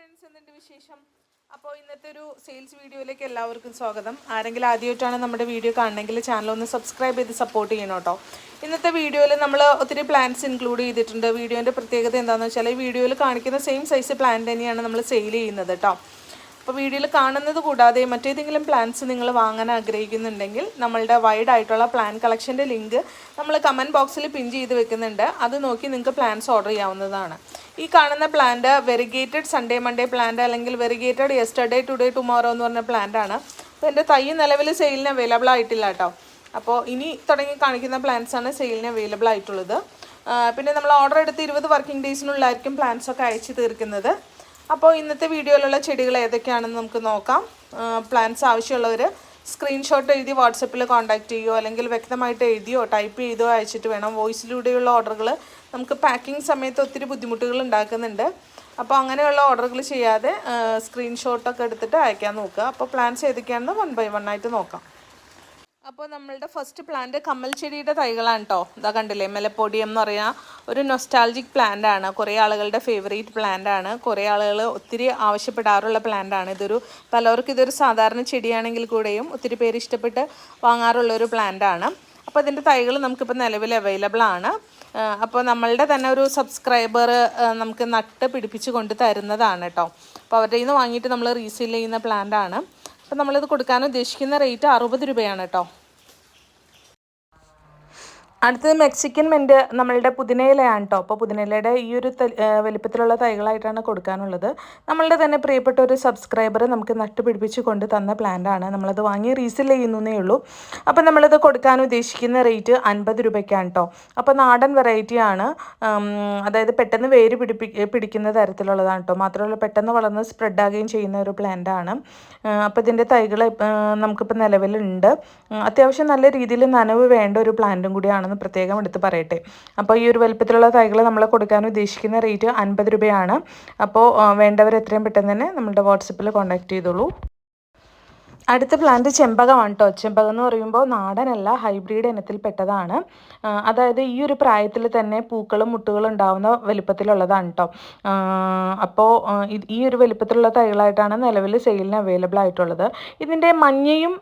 Friends എന്തുണ്ട് വിശേഷം. അപ്പോൾ ഇന്നത്തെ ഒരു സെയിൽസ് വീഡിയോയിലേക്ക് എല്ലാവർക്കും സ്വാഗതം. ആരെങ്കിലും ആദ്യമായിട്ടാണ് നമ്മുടെ വീഡിയോ കാണണമെങ്കിൽ ചാനൽ ഒന്ന് സബ്സ്ക്രൈബ് ചെയ്ത് സപ്പോർട്ട് ചെയ്യണം കേട്ടോ. ഇന്നത്തെ വീഡിയോയിൽ നമ്മൾ ഒത്തിരി പ്ലാന്റ്സ് ഇൻക്ലൂഡ് ചെയ്തിട്ടുണ്ട്. വീഡിയോന്റെ പ്രത്യേകത എന്താണെന്ന് വെച്ചാൽ ഈ വീഡിയോയിൽ കാണിക്കുന്ന സെയിം സൈസ് പ്ലാന്റ് തന്നെയാണ് നമ്മൾ സെയിൽ ചെയ്യുന്നത് കേട്ടോ. അപ്പോൾ വീഡിയോയിൽ കാണുന്നത് കൂടാതെ മറ്റേതെങ്കിലും പ്ലാൻസ് നിങ്ങൾ വാങ്ങാൻ ആഗ്രഹിക്കുന്നുണ്ടെങ്കിൽ നമ്മളുടെ വൈഡ് ആയിട്ടുള്ള പ്ലാൻ കളക്ഷന്റെ ലിങ്ക് നമ്മൾ കമന്റ് ബോക്സിൽ പിൻ ചെയ്ത് വെക്കുന്നുണ്ട്. അത് നോക്കി നിങ്ങൾക്ക് പ്ലാൻസ് ഓർഡർ ചെയ്യാവുന്നതാണ്. ഈ കാണുന്ന plant variegated Sunday Monday plant അല്ലെങ്കിൽ വെരിഗേറ്റഡ് യെസ്റ്റർഡേ ടുഡേ ടുമോറോ എന്ന് പറഞ്ഞ പ്ലാന്റ് ആണ്. അപ്പോൾ എന്റെ തൈ നിലവിൽ സെയിലിന് അവൈലബിൾ ആയിട്ടില്ല കേട്ടോ. അപ്പോൾ ഇനി തുടങ്ങി കാണിക്കുന്ന പ്ലാൻസ് ആണ് സെയിലിന് അവൈലബിൾ ആയിട്ടുള്ളത്. പിന്നെ നമ്മൾ ഓർഡർ എടുത്ത് ഇരുപത് വർക്കിംഗ് ഡേയ്സിനുള്ളിലായിരിക്കും പ്ലാൻസ് ഒക്കെ അയച്ചു തീർക്കുന്നത്. അപ്പോൾ ഇന്നത്തെ വീഡിയോയിലുള്ള ചെടികൾ ഏതൊക്കെയാണെന്ന് നമുക്ക് നോക്കാം. പ്ലാൻസ് ആവശ്യമുള്ളവർ സ്ക്രീൻഷോട്ട് എഴുതി വാട്സപ്പിൽ കോൺടാക്റ്റ് ചെയ്യുകയോ അല്ലെങ്കിൽ വ്യക്തമായിട്ട് എഴുതിയോ ടൈപ്പ് ചെയ്തോ അയച്ചിട്ട് വേണം. വോയിസിലൂടെയുള്ള ഓർഡറുകൾ നമുക്ക് പാക്കിംഗ് സമയത്ത് ഒത്തിരി ബുദ്ധിമുട്ടുകൾ ഉണ്ടാക്കുന്നുണ്ട്. അപ്പോൾ അങ്ങനെയുള്ള ഓർഡറുകൾ ചെയ്യാതെ സ്ക്രീൻഷോട്ടൊക്കെ എടുത്തിട്ട് അയക്കാൻ നോക്കുക. അപ്പോൾ പ്ലാൻസ് ഏതൊക്കെയാണെന്ന് വൺ ബൈ വൺ ആയിട്ട് നോക്കാം. അപ്പോൾ നമ്മളുടെ ഫസ്റ്റ് പ്ലാന്റ് കമ്മൽ ചെടിയുടെ തൈകളാണ് കേട്ടോ ഇതാ കണ്ടില്ലേ മെലപ്പൊടിയം എന്ന് പറയുന്ന ഒരു നൊസ്റ്റാൾജിക് പ്ലാന്റ് ആണ്. കുറേ ആളുകളുടെ ഫേവറേറ്റ് പ്ലാന്റ് ആണ്. കുറേ ആളുകൾ ഒത്തിരി ആവശ്യപ്പെടാറുള്ള പ്ലാന്റ് ആണ്. ഇതൊരു പലർക്കും ഇതൊരു സാധാരണ ചെടിയാണെങ്കിൽ കൂടെയും ഒത്തിരി പേര് ഇഷ്ടപ്പെട്ട് വാങ്ങാറുള്ള ഒരു പ്ലാന്റ് ആണ്. അപ്പോൾ ഇതിന്റെ തൈകൾ നമുക്കിപ്പോൾ നിലവിൽ അവൈലബിൾ ആണ്. അപ്പോൾ നമ്മളുടെ തന്നെ ഒരു സബ്സ്ക്രൈബർ നമുക്ക് നട്ട് പിടിപ്പിച്ച് കൊണ്ട് തരുന്നതാണ് കേട്ടോ അപ്പോൾ അവരുടെ നിന്ന് വാങ്ങിയിട്ട് നമ്മൾ റീസെയിൽ ചെയ്യുന്ന പ്ലാന്റ് ആണ്. അപ്പോൾ നമ്മളിത് കൊടുക്കാൻ ഉദ്ദേശിക്കുന്ന റേറ്റ് അറുപത് രൂപയാണ് കേട്ടോ. അടുത്തത് മെക്സിക്കൻ മെന്റ് നമ്മളുടെ പുതിനയിലയാണ് കേട്ടോ അപ്പോൾ പുതിനയിലയുടെ ഈ ഒരു വലിപ്പത്തിലുള്ള തൈകളായിട്ടാണ് കൊടുക്കാനുള്ളത്. നമ്മളുടെ തന്നെ പ്രിയപ്പെട്ട ഒരു സബ്സ്ക്രൈബർ നമുക്ക് നട്ടുപിടിപ്പിച്ച് കൊണ്ട് തന്ന പ്ലാന്റാണ്. നമ്മളത് വാങ്ങി റീസെൽ ചെയ്യുന്നേ ഉള്ളൂ. അപ്പോൾ നമ്മളിത് കൊടുക്കാൻ ഉദ്ദേശിക്കുന്ന റേറ്റ് അൻപത് രൂപയ്ക്കാണ് കേട്ടോ അപ്പോൾ നാടൻ വെറൈറ്റിയാണ് അതായത് പെട്ടെന്ന് വേര് പിടിപ്പി പിടിക്കുന്ന തരത്തിലുള്ളതാണ് കേട്ടോ മാത്രമല്ല പെട്ടെന്ന് വളർന്ന് സ്പ്രെഡ് ആകുകയും ചെയ്യുന്ന ഒരു പ്ലാന്റാണ്. അപ്പോൾ ഇതിന്റെ തൈകൾ നമുക്കിപ്പോൾ നിലവിലുണ്ട്. അത്യാവശ്യം നല്ല രീതിയിൽ നനവ് വേണ്ട ഒരു പ്ലാന്റും കൂടിയാണെന്ന് പ്രത്യേകം എടുത്ത് പറയട്ടെ. അപ്പോൾ ഈ ഒരു വലുപ്പത്തിലുള്ള തൈകൾ നമ്മൾ കൊടുക്കാൻ ഉദ്ദേശിക്കുന്ന റേറ്റ് അൻപത് രൂപയാണ്. അപ്പോൾ വേണ്ടവർ എത്രയും പെട്ടെന്ന് തന്നെ നമ്മളുടെ വാട്സപ്പിൽ കോൺടാക്ട് ചെയ്തോളൂ. അടുത്ത പ്ലാന്റ് ചെമ്പകമാണ് കേട്ടോ ചെമ്പകം എന്ന് പറയുമ്പോൾ നാടനല്ല ഹൈബ്രിഡ് ഇനത്തിൽപ്പെട്ടതാണ് അതായത് ഈ ഒരു പ്രായത്തിൽ തന്നെ പൂക്കളും മുട്ടുകളും ഉണ്ടാവുന്ന വലിപ്പത്തിലുള്ളതാണ് കേട്ടോ അപ്പോൾ ഈ ഒരു വലിപ്പത്തിലുള്ള തൈകളായിട്ടാണ് നിലവിൽ സെയിലിന് അവൈലബിൾ ആയിട്ടുള്ളത്. ഇതിന്റെ മഞ്ഞയും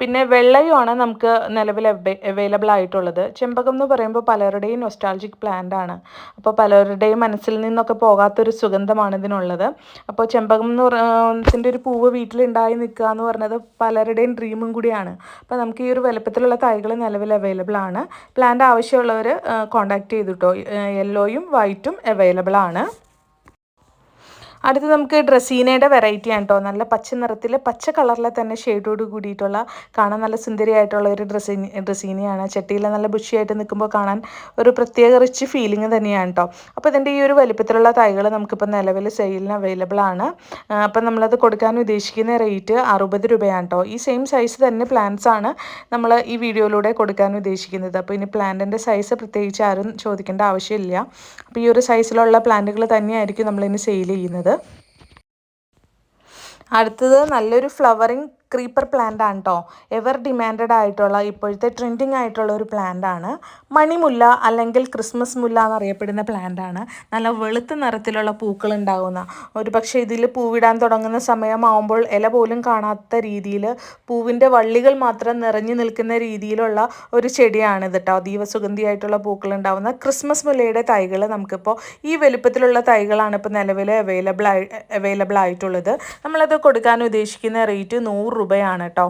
പിന്നെ വെള്ളയുമാണ് നമുക്ക് നിലവിൽ അവൈലബിൾ ആയിട്ടുള്ളത്. ചെമ്പകം എന്ന് പറയുമ്പോൾ പലരുടെയും നൊസ്റ്റാൾജിക് പ്ലാന്റ് ആണ്. അപ്പോൾ പലരുടെയും മനസ്സിൽ നിന്നൊക്കെ പോകാത്തൊരു സുഗന്ധമാണ് ഇതിനുള്ളത്. അപ്പോൾ ചെമ്പകം എന്ന് പറഞ്ഞതിന്റെ ഒരു പൂവ് വീട്ടിലുണ്ടായി നിൽക്കുക എന്ന് പറഞ്ഞത് പലരുടെയും ഡ്രീമും കൂടിയാണ്. അപ്പോൾ നമുക്ക് ഈ ഒരു വലുപ്പത്തിലുള്ള തൈകൾ നിലവിൽ അവൈലബിൾ ആണ്. പ്ലാന്റ് ആവശ്യമുള്ളവർ കോൺടാക്ട് ചെയ്തിട്ടോ യെല്ലോയും വൈറ്റും അവൈലബിൾ ആണ്. അടുത്ത് നമുക്ക് ഡ്രസ്സീനയുടെ വെറൈറ്റി ആണ് കേട്ടോ നല്ല പച്ച നിറത്തിൽ പച്ച കളറിലെ തന്നെ ഷെയ്ഡോട് കൂടിയിട്ടുള്ള കാണാൻ നല്ല സുന്ദരിയായിട്ടുള്ള ഒരു ഡ്രസ്സീ ഡ്രസ്സീനയാണ് ചട്ടിയിൽ നല്ല ബുഷിയായിട്ട് നിൽക്കുമ്പോൾ കാണാൻ ഒരു പ്രത്യേക റിച്ച് ഫീലിംഗ് തന്നെയാണ് കേട്ടോ അപ്പോൾ ഇതിന്റെ ഈ ഒരു വലിപ്പത്തിലുള്ള തൈകൾ നമുക്കിപ്പോൾ നിലവിൽ സെയിലിന് അവൈലബിൾ ആണ്. അപ്പം നമ്മളത് കൊടുക്കാൻ ഉദ്ദേശിക്കുന്ന റേറ്റ് അറുപത് രൂപയാണ് കേട്ടോ ഈ സെയിം സൈസ് തന്നെ പ്ലാന്റ്സ് ആണ് നമ്മൾ ഈ വീഡിയോയിലൂടെ കൊടുക്കാൻ ഉദ്ദേശിക്കുന്നത്. അപ്പോൾ ഇനി പ്ലാന്റിന്റെ സൈസ് പ്രത്യേകിച്ച് ആരും ചോദിക്കേണ്ട ആവശ്യമില്ല. അപ്പോൾ ഈ ഒരു സൈസിലുള്ള പ്ലാന്റുകൾ തന്നെയായിരിക്കും നമ്മളിനി സെയിൽ ചെയ്യുന്നത്. അടുത്തത് നല്ലൊരു ഫ്ലവറിങ് ക്രീപ്പർ പ്ലാന്റ് ആണ് കേട്ടോ എവർ ഡിമാൻഡഡ് ആയിട്ടുള്ള ഇപ്പോഴത്തെ ട്രെൻഡിങ് ആയിട്ടുള്ള ഒരു പ്ലാന്റ് ആണ്. മണിമുല്ല അല്ലെങ്കിൽ ക്രിസ്മസ് മുല്ല എന്നറിയപ്പെടുന്ന പ്ലാന്റ് ആണ്. നല്ല വെളുത്ത നിറത്തിലുള്ള പൂക്കൾ ഉണ്ടാകുന്ന ഒരു പക്ഷേ ഇതിൽ പൂവിടാൻ തുടങ്ങുന്ന സമയമാവുമ്പോൾ ഇല പോലും കാണാത്ത രീതിയിൽ പൂവിന്റെ വള്ളികൾ മാത്രം നിറഞ്ഞു നിൽക്കുന്ന രീതിയിലുള്ള ഒരു ചെടിയാണ് ഇത് കേട്ടോ സുഗന്ധിയായിട്ടുള്ള പൂക്കൾ ഉണ്ടാകുന്ന ക്രിസ്മസ് മുല്ലയുടെ തൈകൾ നമുക്കിപ്പോൾ ഈ വലുപ്പത്തിലുള്ള തൈകളാണ് ഇപ്പോൾ നിലവിൽ അവൈലബിൾ ആയി അവൈലബിൾ ആയിട്ടുള്ളത്. നമ്മളത് കൊടുക്കാൻ ഉദ്ദേശിക്കുന്ന റേറ്റ് നൂറ് രൂപയാണ് കേട്ടോ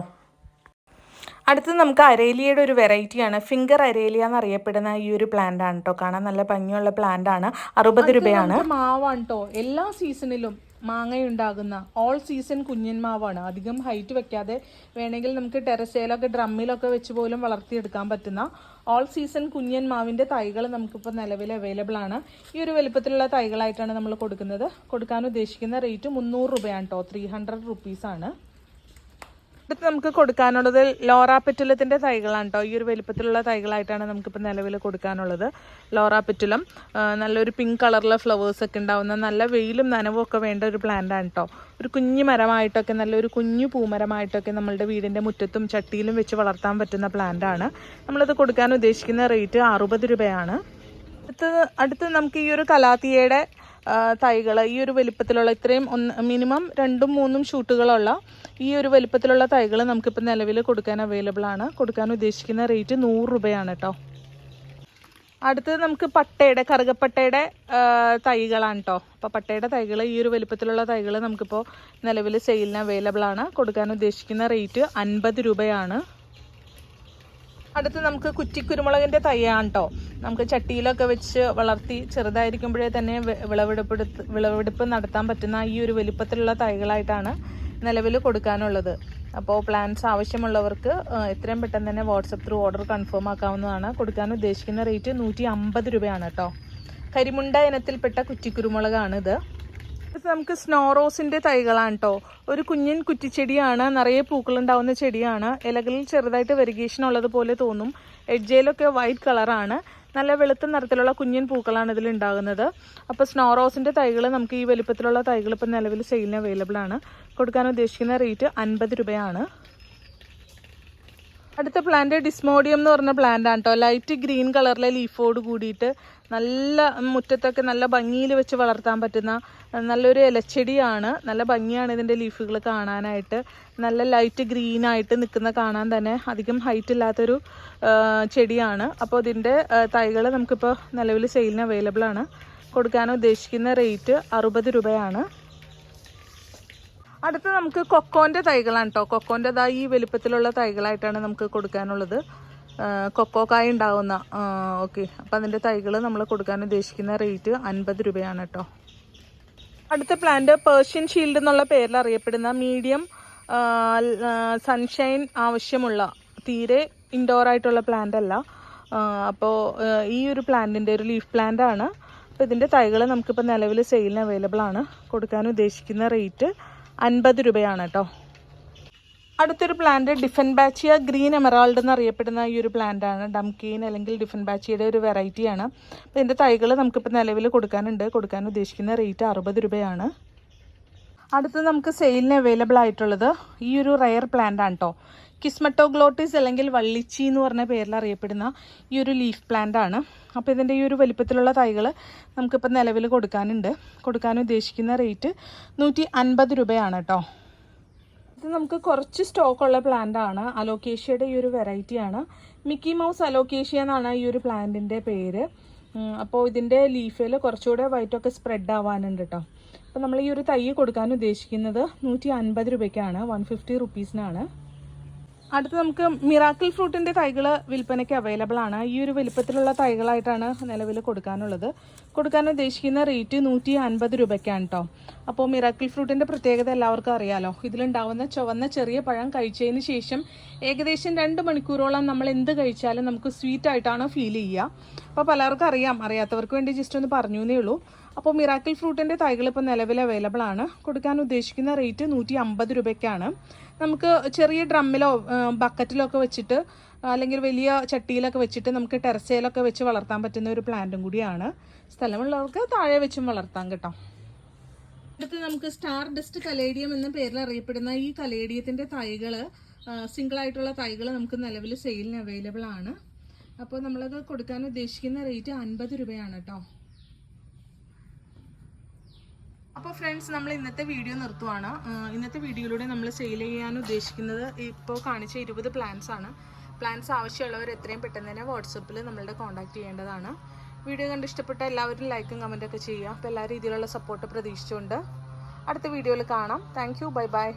അടുത്തത് നമുക്ക് അരേലിയയുടെ ഒരു വെറൈറ്റിയാണ്. ഫിംഗർ അരേലിയ എന്നറിയപ്പെടുന്ന ഈ ഒരു പ്ലാന്റ് ആണ് കേട്ടോ കാണാൻ നല്ല ഭംഗിയുള്ള പ്ലാന്റ് ആണ് അറുപത് രൂപയാണ്. മാവാണ് കേട്ടോ എല്ലാ സീസണിലും മാങ്ങയുണ്ടാകുന്ന ഓൾ സീസൺ കുഞ്ഞൻ മാവാണ്. അധികം ഹൈറ്റ് വെക്കാതെ വേണമെങ്കിൽ നമുക്ക് ടെറസയിലൊക്കെ ഡ്രമ്മിലൊക്കെ വെച്ച് പോലും വളർത്തിയെടുക്കാൻ പറ്റുന്ന ഓൾ സീസൺ കുഞ്ഞൻ മാവിന്റെ തൈകൾ നമുക്കിപ്പോൾ നിലവിൽ അവൈലബിൾ ആണ്. ഈ ഒരു വലുപ്പത്തിലുള്ള തൈകളായിട്ടാണ് നമ്മൾ കൊടുക്കുന്നത്. കൊടുക്കാൻ ഉദ്ദേശിക്കുന്ന റേറ്റ് മുന്നൂറ് രൂപയാണ് കേട്ടോ ത്രീ ഹൺഡ്രഡ് റുപ്പീസാണ് അടുത്ത് നമുക്ക് കൊടുക്കാനുള്ളത് ലോറ പെറ്റുലത്തിന്റെ തൈകളാണ് കേട്ടോ ഈ ഒരു വലിപ്പത്തിലുള്ള തൈകളായിട്ടാണ് നമുക്കിപ്പോൾ നിലവിൽ കൊടുക്കാനുള്ളത്. ലോറ പെറ്റുലം നല്ലൊരു പിങ്ക് കളറിലെ ഫ്ലവേഴ്സ് ഒക്കെ ഉണ്ടാവുന്ന നല്ല വെയിലും നനവും ഒക്കെ വേണ്ട ഒരു പ്ലാന്റ് ആണ് കേട്ടോ ഒരു കുഞ്ഞു മരമായിട്ടൊക്കെ നല്ലൊരു കുഞ്ഞു പൂമരമായിട്ടൊക്കെ നമ്മളുടെ വീടിന്റെ മുറ്റത്തും ചട്ടിയിലും വെച്ച് വളർത്താൻ പറ്റുന്ന പ്ലാന്റ് ആണ്. നമ്മളത് കൊടുക്കാൻ ഉദ്ദേശിക്കുന്ന റേറ്റ് അറുപത് രൂപയാണ്. അടുത്ത് അടുത്ത് നമുക്ക് ഈ ഒരു കലാത്തിയയുടെ തൈകൾ ഈ ഒരു വലിപ്പത്തിലുള്ള ഇത്രയും ഒന്ന് മിനിമം രണ്ടും മൂന്നും ഷൂട്ടുകളുള്ള ഈ ഒരു വലിപ്പത്തിലുള്ള തൈകൾ നമുക്കിപ്പോൾ നിലവിൽ കൊടുക്കാൻ അവൈലബിൾ ആണ്. കൊടുക്കാൻ ഉദ്ദേശിക്കുന്ന റേറ്റ് നൂറ് രൂപയാണ് കേട്ടോ അടുത്തത് നമുക്ക് പട്ടയുടെ കറുകപ്പട്ടയുടെ തൈകളാണ് കേട്ടോ അപ്പോൾ പട്ടയുടെ തൈകൾ ഈ ഒരു വലിപ്പത്തിലുള്ള തൈകൾ നമുക്കിപ്പോൾ നിലവിൽ സെയിലിന് അവൈലബിൾ ആണ്. കൊടുക്കാൻ ഉദ്ദേശിക്കുന്ന റേറ്റ് അൻപത് രൂപയാണ്. അടുത്ത് നമുക്ക് കുറ്റിക്കുരുമുളകിന്റെ തൈയാണ് കേട്ടോ നമുക്ക് ചട്ടിയിലൊക്കെ വെച്ച് വളർത്തി ചെറുതായിരിക്കുമ്പോഴേ തന്നെ വിളവെടുപ്പെടുത്ത് വിളവെടുപ്പ് നടത്താൻ പറ്റുന്ന ഈ ഒരു വലിപ്പത്തിലുള്ള തൈകളായിട്ടാണ് നിലവിൽ കൊടുക്കാനുള്ളത്. അപ്പോൾ പ്ലാൻസ് ആവശ്യമുള്ളവർക്ക് എത്രയും പെട്ടെന്ന് തന്നെ വാട്സപ്പ് ത്രൂ ഓർഡർ കൺഫേം ആക്കാവുന്നതാണ്. കൊടുക്കാൻ ഉദ്ദേശിക്കുന്ന റേറ്റ് നൂറ്റി അമ്പത് രൂപയാണ് കേട്ടോ. കരിമുണ്ട ഇനത്തിൽപ്പെട്ട കുറ്റിക്കുരുമുളകാണ് ഇത് നമുക്ക് സ്നോ റോസിന്റെ തൈകളാണ് കേട്ടോ ഒരു കുഞ്ഞൻ കുറ്റിച്ചെടിയാണ് നിറയെ പൂക്കളുണ്ടാവുന്ന ചെടിയാണ്. ഇലകളിൽ ചെറുതായിട്ട് വെരിഗേഷൻ ഉള്ളതുപോലെ തോന്നും. എഡ്ജയിലൊക്കെ വൈറ്റ് കളറാണ്. നല്ല വെളുത്ത നിറത്തിലുള്ള കുഞ്ഞൻ പൂക്കളാണ് ഇതിൽ ഉണ്ടാകുന്നത്. അപ്പോൾ സ്നോ റോസിന്റെ തൈകൾ നമുക്ക് ഈ വലിപ്പത്തിലുള്ള തൈകൾ ഇപ്പോൾ നിലവിൽ സെയിലിന് അവൈലബിൾ ആണ്. കൊടുക്കാൻ ഉദ്ദേശിക്കുന്ന റേറ്റ് അൻപത് രൂപയാണ്. അടുത്ത പ്ലാന്റ് ഡിസ്മോഡിയം എന്ന് പറഞ്ഞ പ്ലാന്റ് ആണ് കേട്ടോ ലൈറ്റ് ഗ്രീൻ കളറിലെ ലീഫോട് കൂടിയിട്ട് നല്ല മുറ്റത്തൊക്കെ നല്ല ഭംഗിയിൽ വെച്ച് വളർത്താൻ പറ്റുന്ന നല്ലൊരു ഇലച്ചെടിയാണ്. നല്ല ഭംഗിയാണ് ഇതിന്റെ ലീഫുകൾ കാണാനായിട്ട്. നല്ല ലൈറ്റ് ഗ്രീനായിട്ട് നിൽക്കുന്ന കാണാൻ തന്നെ അധികം ഹൈറ്റ് ഇല്ലാത്തൊരു ചെടിയാണ്. അപ്പോൾ ഇതിന്റെ തൈകൾ നമുക്കിപ്പോൾ നിലവിൽ സെയിലിന് അവൈലബിൾ ആണ്. കൊടുക്കാൻ ഉദ്ദേശിക്കുന്ന റേറ്റ് അറുപത് രൂപയാണ്. അടുത്ത നമുക്ക് കൊക്കോന്റെ തൈകളാണ് കേട്ടോ കൊക്കോന്റെ ഈ വലിപ്പത്തിലുള്ള തൈകളായിട്ടാണ് നമുക്ക് കൊടുക്കാനുള്ളത്. കൊക്കോ കായ ഉണ്ടാവുന്ന ഓക്കെ. അപ്പോൾ അതിന്റെ തൈകൾ നമ്മൾ കൊടുക്കാൻ ഉദ്ദേശിക്കുന്ന റേറ്റ് അൻപത് രൂപയാണ് കേട്ടോ അടുത്ത പ്ലാന്റ് പേർഷ്യൻ ഷീൽഡ് എന്നുള്ള പേരിൽ അറിയപ്പെടുന്ന മീഡിയം സൺഷൈൻ ആവശ്യമുള്ള തീരെ ഇൻഡോർ ആയിട്ടുള്ള പ്ലാന്റ് അല്ല. അപ്പോൾ ഈ ഒരു പ്ലാന്റിന്റെ ഒരു ലീഫ് പ്ലാന്റ് ആണ്. അപ്പോൾ ഇതിന്റെ തൈകൾ നമുക്കിപ്പോൾ നിലവിൽ സെയിലിന് അവൈലബിൾ ആണ്. കൊടുക്കാൻ ഉദ്ദേശിക്കുന്ന റേറ്റ് അൻപത് രൂപയാണ് കേട്ടോ അടുത്തൊരു plant dieffenbachia green emerald എന്നറിയപ്പെടുന്ന ഈ ഒരു പ്ലാന്റാണ് ഡംകീൻ അല്ലെങ്കിൽ ഡിഫൻ ബാച്ചിയുടെ ഒരു വെറൈറ്റിയാണ് അപ്പോൾ ഇതിന്റെ തൈകൾ നമുക്കിപ്പോൾ നിലവിൽ കൊടുക്കാനുണ്ട്. കൊടുക്കാൻ ഉദ്ദേശിക്കുന്ന റേറ്റ് അറുപത് രൂപയാണ്. അടുത്ത് നമുക്ക് സെയിലിന് അവൈലബിൾ ആയിട്ടുള്ളത് ഈ ഒരു റയർ പ്ലാന്റ് ആണ് കേട്ടോ കിസ്മറ്റോഗ്ലോട്ടിസ് അല്ലെങ്കിൽ വള്ളിച്ചി എന്ന് പറഞ്ഞ പേരിൽ അറിയപ്പെടുന്ന ഈ ഒരു ലീഫ് പ്ലാന്റ് ആണ്. അപ്പോൾ ഇതിന്റെ ഈ ഒരു വലിപ്പത്തിലുള്ള തൈകൾ നമുക്കിപ്പോൾ നിലവിൽ കൊടുക്കാനുണ്ട്. കൊടുക്കാൻ ഉദ്ദേശിക്കുന്ന റേറ്റ് നൂറ്റി അൻപത് രൂപയാണ് കേട്ടോ. ഇത് നമുക്ക് കുറച്ച് സ്റ്റോക്കുള്ള പ്ലാന്റ് ആണ്. അലോക്കേഷ്യയുടെ ഈ ഒരു വെറൈറ്റി ആണ്. മിക്കി മൗസ് അലോക്കേഷ്യ എന്നാണ് ഈ ഒരു പ്ലാന്റിന്റെ പേര്. അപ്പോൾ ഇതിന്റെ ലീഫിൽ കുറച്ചുകൂടെ വൈറ്റൊക്കെ സ്പ്രെഡ് ആവാനുണ്ട് കേട്ടോ. അപ്പോൾ നമ്മൾ ഈ ഒരു തൈ കൊടുക്കാൻ ഉദ്ദേശിക്കുന്നത് നൂറ്റി അൻപത് രൂപയ്ക്കാണ് വൺ ഫിഫ്റ്റി റുപ്പീസിനാണ് അടുത്ത് നമുക്ക് മിറാക്കിൾ ഫ്രൂട്ടിന്റെ തൈകൾ വിൽപ്പനയ്ക്ക് അവൈലബിൾ ആണ്. ഈ ഒരു വലിപ്പത്തിലുള്ള തൈകളായിട്ടാണ് നിലവിൽ കൊടുക്കാനുള്ളത്. കൊടുക്കാൻ ഉദ്ദേശിക്കുന്ന റേറ്റ് നൂറ്റി അൻപത് രൂപയ്ക്കാണ് കേട്ടോ അപ്പോൾ മിറാക്കിൾ ഫ്രൂട്ടിന്റെ പ്രത്യേകത എല്ലാവർക്കും അറിയാലോ. ഇതിലുണ്ടാവുന്ന ചുവന്ന ചെറിയ പഴം കഴിച്ചതിന് ശേഷം ഏകദേശം രണ്ട് മണിക്കൂറോളം നമ്മൾ എന്ത് കഴിച്ചാലും നമുക്ക് സ്വീറ്റ് ആയിട്ടാണ് ഫീൽ ചെയ്യുക. അപ്പോൾ പലർക്കും അറിയാം അറിയാത്തവർക്ക് വേണ്ടി ജസ്റ്റ് ഒന്ന് പറഞ്ഞു എന്നേ ഉള്ളൂ. അപ്പോൾ മിറാക്കിൾ ഫ്രൂട്ടിന്റെ തൈകൾ ഇപ്പോൾ നിലവിൽ അവൈലബിൾ ആണ്. കൊടുക്കാൻ ഉദ്ദേശിക്കുന്ന റേറ്റ് നൂറ്റി അമ്പത് രൂപയ്ക്കാണ്. നമുക്ക് ചെറിയ ഡ്രമ്മിലോ ബക്കറ്റിലോ ഒക്കെ വെച്ചിട്ട് അല്ലെങ്കിൽ വലിയ ചട്ടിയിലൊക്കെ വെച്ചിട്ട് നമുക്ക് ടെറസയിലൊക്കെ വെച്ച് വളർത്താൻ പറ്റുന്ന ഒരു പ്ലാന്റും കൂടിയാണ്. സ്ഥലമുള്ളവർക്ക് താഴെ വെച്ചും വളർത്താം കേട്ടോ. അടുത്ത് നമുക്ക് സ്റ്റാർ ഡസ്റ്റ് കലേഡിയം എന്ന പേരിൽ അറിയപ്പെടുന്ന ഈ കലേഡിയത്തിന്റെ തൈകൾ സിംഗിൾ ആയിട്ടുള്ള തൈകൾ നമുക്ക് നിലവിൽ സെയിലിന് അവൈലബിൾ ആണ്. അപ്പോൾ നമ്മളത് കൊടുക്കാൻ ഉദ്ദേശിക്കുന്ന റേറ്റ് അൻപത് രൂപയാണ് കേട്ടോ. അപ്പോൾ ഫ്രണ്ട്സ് നമ്മൾ ഇന്നത്തെ വീഡിയോ നിർത്തുവാണ്. ഇന്നത്തെ വീഡിയോയിലൂടെ നമ്മൾ സെയിൽ ചെയ്യാൻ ഉദ്ദേശിക്കുന്നത് ഇപ്പോൾ കാണിച്ച ഇരുപത് പ്ലാൻസ് ആണ്. പ്ലാൻസ് ആവശ്യമുള്ളവർ എത്രയും പെട്ടെന്ന് തന്നെ വാട്സപ്പിൽ നമ്മളുടെ കോൺടാക്റ്റ് ചെയ്യേണ്ടതാണ്. വീഡിയോ കണ്ട് ഇഷ്ടപ്പെട്ട എല്ലാവരും ലൈക്കും കമന്റൊക്കെ ചെയ്യുക. അപ്പോൾ എല്ലാ രീതിയിലുള്ള സപ്പോർട്ട് പ്രതീക്ഷിച്ചുകൊണ്ട് അടുത്ത വീഡിയോയിൽ കാണാം. Thank bye bye